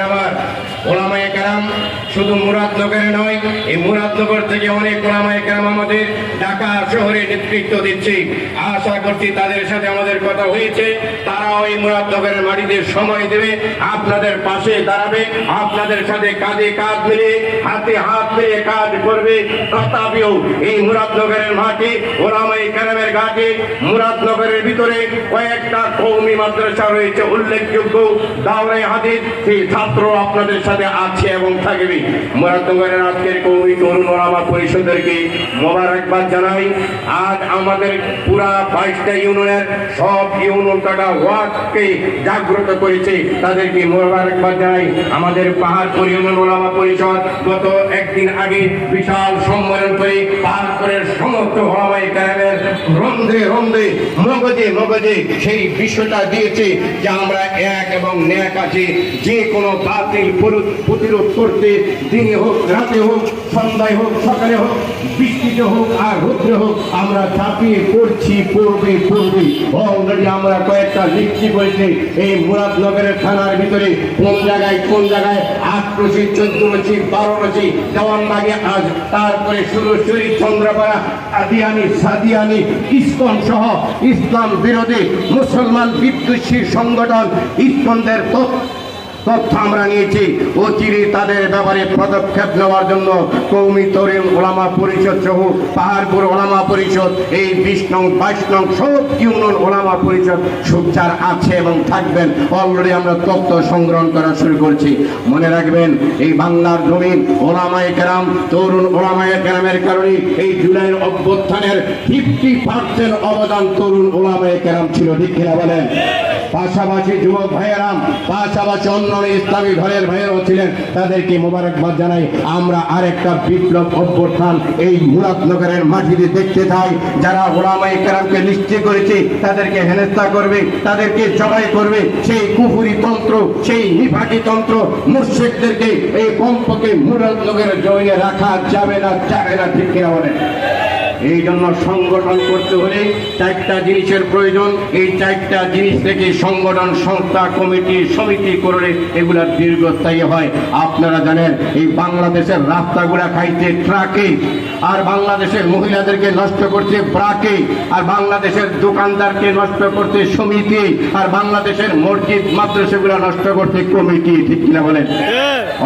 আমার ওলামায়ে কেরাম শুধু মুরাদনগরে নয়, এই মুরাদনগর থেকে অনেক ওলামায়ে কেরাম আমাদের ঢাকা শহরে নেতৃত্ব দিচ্ছে। আশা করছি তাদের সাথে আমাদের কথা হয়েছে। তারাও এই মুরাদনগরের মাটিতে সময় দেবে, আপনাদের পাশে দাঁড়াবে, আপনাদের সাথে কাঁধে কাঁধ মিলে হাতে হাত মিলিয়ে কাজ করবে। তথাপিও এই মুরাদনগরের মাটি ওলামায়ে কেরামের ঘাটে, মুরাদনগরের ভিতরে কয়েকটা কৌমি মাদ্রাসা রয়েছে। উল্লেখযোগ্য দাওরাই হাদিস, সেই ছাত্র আপনাদের সাথে আছে এবং থাকবে। মুরাদনগরের আজকের কৌমি তরুণ ওলামা পরিষদেরকে মোবারকবাদ জানাই। আজ আমাদের পুরা বাইশটা ইউনিয়নের সব ইউনিয়ন কাটা ওয়ার্ডকে জাগ্রত করেছে। তাদেরকে মোবারকবাদ জানাই। আমাদের পাহাড়পুর ইউনিয়ন ওলামা পরিষদ গত একদিন আগে বিশাল সম্মেলন করে পাহাড়পুরের সমস্ত ওলামাই কারামের রন্ধে রন্ধে মগজে মগজে সেই বিষয়টা দিয়েছে যে আমরা এক এবং ন্যাক আছি। যে কোনো বাতিল প্রতিরোধ করতে দিনে হোক, রাতে হোক, সন্ধ্যায় হোক, সকালে হোক, বৃষ্টিতে হোক আর রৌদ্রে হোক, আমরা ঝাঁপিয়ে পড়ছি, পড়বে পড়বে। অলরেডি আমরা কয়েকটা লিখছি করেছি এই মুরাদনগরের থানার ভিতরে। কোন জায়গায় কোন জায়গায়? আট রসি চোদ্দ রসি বারো রসি দেওয়ানবাগে আজ। তারপরে সুরশ্বরী চন্দ্রপাড়া, আদিয়ানি, সাদিয়ানি, ইস্কন সহ ইসলাম বিরোধী মুসলমান বিদ্বেষী সংগঠন, ইস্কনদের তথ্য তথ্য আমরা নিয়েছি। অচিরে তাদের ব্যাপারে পদক্ষেপ নেওয়ার জন্য কৌমি তরুণ ওলামা পরিষদ সহ পাহাড়পুর ওলামা পরিষদ, এই বিশ নং, বাইশ নং সব ইউনিয়ন ওলামা পরিষদ সুচার আছে এবং থাকবেন। অলরেডি আমরা তথ্য সংগ্রহ করা শুরু করছি। মনে রাখবেন, এই বাংলার জমিন ওলামায় কেরাম, তরুণ ওলামায় কেরামের কারণে এই জুলাইয়ের অভ্যুত্থানের ফিফটি পার্সেন্ট অবদান তরুণ ওলামায় কেরাম ছিল। ঠিক কিনা বলেন? পাশাপাশি যুবক ভাইয়েরাম পাশাপাশি অন্য ইসলামী ঘরের ভাইয়েরাও ছিলেন, তাদেরকে মোবারকবাদ জানাই, আমরা আরেকটা বিপ্লব অভ্যুত্থান এই মুরাদনগরের মাটিতে দেখতে চাই। যারা ওলামাই কেরামকে নিশ্চয় করেছে, তাদেরকে হেনস্থা করবে, তাদেরকে জবাই করবে, সেই কুফুরি তন্ত্র, সেই নিফাকি তন্ত্র মুর্শিকদেরকে এই কম্পকে মুরাদনগরের জমিনে রাখা যাবে না যাবে না, ঠিক কিনা বলেন? এই জন্য সংগঠন করতে হলে চারটা জিনিসের প্রয়োজন। এই চারটা জিনিস থেকে সংগঠন সংস্থা কমিটি সমিতি করলে এগুলা দীর্ঘস্থায়ী হয়। আপনারা জানেন এই বাংলাদেশের রাস্তাগুলা খাইছে ট্রাকে আর বাংলাদেশের মহিলাদেরকে নষ্ট করছে ব্রাকে আর বাংলাদেশের দোকানদারকে নষ্ট করছে সমিতি আর বাংলাদেশের মসজিদ মাদ্রাসাগুলো নষ্ট করছে কমিটি ঠিক কিনা বলেন?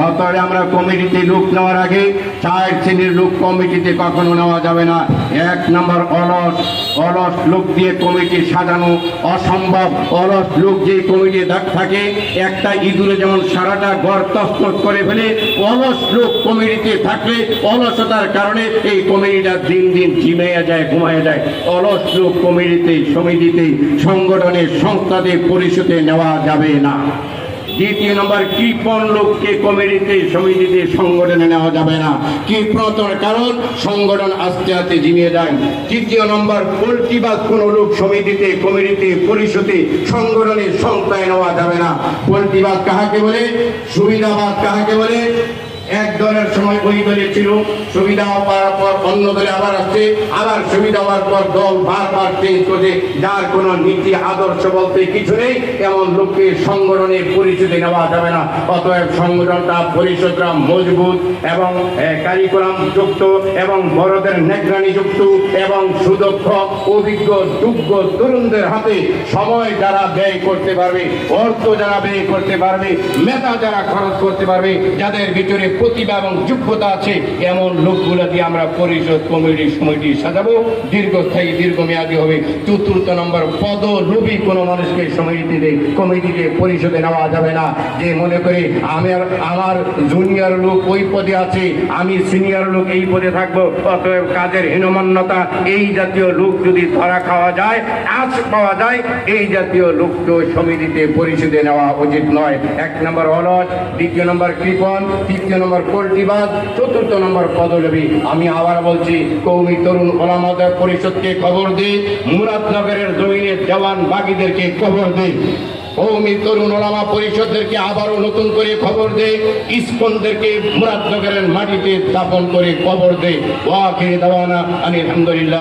অতএব আমরা কমিটিতে লোক নেওয়ার আগে চার শ্রেণির লোক কমিটিতে কখনো নেওয়া যাবে না। এক নম্বর অলস অলস লোক দিয়ে কমিটি সাজানো অসম্ভব। অলস লোক যে কমিটি দাগ থাকে, একটা ইঁদুরে যেমন সারাটা ঘর তস্তস করে ফেলে, অলস লোক কমিটিতে থাকলে অলসতার কারণে এই কমিটিটা দিন দিন ঝিমাইয়া যায়, ঘুমাইয়া যায়। অলস লোক কমিটিতে, সমিতিতে, সংগঠনের সংস্থাতে পরিষদে নেওয়া যাবে না। দ্বিতীয় নম্বর, কি কোন লোককে কমিটিতে, সমিতিতে সংগঠনে নেওয়া যাবে না? কি কৃপণতার কারণ? সংগঠন আস্তে আস্তে জিমিয়ে দেন তৃতীয় নম্বর পোল্ট্রিবাদ কোনো লোক সমিতিতে, কমিটিতে, পরিষদে সংগঠনে সংখ্যায় নেওয়া যাবে না। পোল্ট্রিবাদ কাহাকে বলে? সুবিধাবাদ কাহাকে বলে? এক দলের সময় ওই দলে ছিল, সুবিধা পাওয়ার পর অন্য দলে আবার আসছে, আবার সুবিধা হওয়ার পর দল বারবার চেঞ্জ করছে যার কোনো নীতি, আদর্শ বলতে কিছু নেই, এমন লোককে সংগঠনে পরিচিতি নেওয়া যাবে না। অতএব সংগঠনটা পরিষদরা মজবুত এবং কারিকুলাম যুক্ত এবং বড়দের নেগ্রানি যুক্ত এবং সুদক্ষ, অভিজ্ঞ, যোগ্য তরুণদের হাতে সময় যারা ব্যয় করতে পারবে, অর্থ যারা ব্যয় করতে পারবে, মেধা যারা খরচ করতে পারবে, যাদের ভিতরে প্রতিভা এবং যোগ্যতা আছে, এমন লোকগুলো দিয়ে আমরা পরিষদ কমিটি সমিতি সাজাবো। দীর্ঘস্থায়ী, দীর্ঘমেয়াদী হবে। চতুর্থ নম্বর পদ লোভী কোনো মানুষকে সমিতিতে কমিটিতে, পরিষদে নেওয়া যাবে না। যে মনে করে আমার আমার জুনিয়র লোক ওই পদে আছে, আমি সিনিয়র লোক এই পদে থাকব, অতএব কাজের হীনমান্যতা, এই জাতীয় লোক যদি ধরা খাওয়া যায় আজ পাওয়া যায়, এই জাতীয় লোককে সমিতিতে, পরিষদে নেওয়া উচিত নয়। এক নম্বর অলস দ্বিতীয় নম্বর কৃপন, তৃতীয় নম্বর পোল্ট্রিবাদ চতুর্থ নম্বর পদলবী? আমি আবার বলছি, কৌমি তরুণ ওলামাদের পরিষদকে খবর দিই মুরাদনগরের জমিনে জওয়ান বাগিদেরকে খবর দিই কৌমি তরুণ ওলামা পরিষদদেরকে আবারও নতুন করে খবর দেয় ইস্কনদেরকে মুরাদনগরের মাটিতে স্থাপন করে খবর দেয় ওয়াকে দেওয়ানা আলহামদুলিল্লাহ